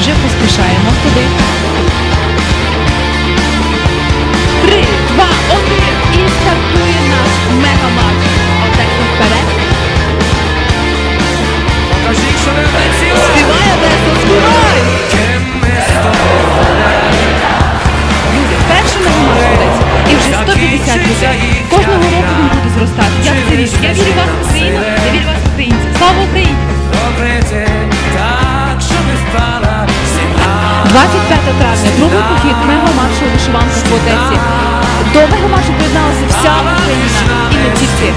вже поспішаємо туди. Три, два, один і стартує наш мегаматч. Одеса вперед. Покажіть, що ви вмієте. Співай, Одеса, співай! Люди, перший мегаматч в І вже 150 людей. Кожного року він буде зростати. Я в це вірю. Я вірю вас, Україна. Я вірю вас, українці. Слава Україні! 25 травня, другий похід мегамаршу у вишиванках в Одесі. До мегамаршу приєдналася вся Україна і не тільки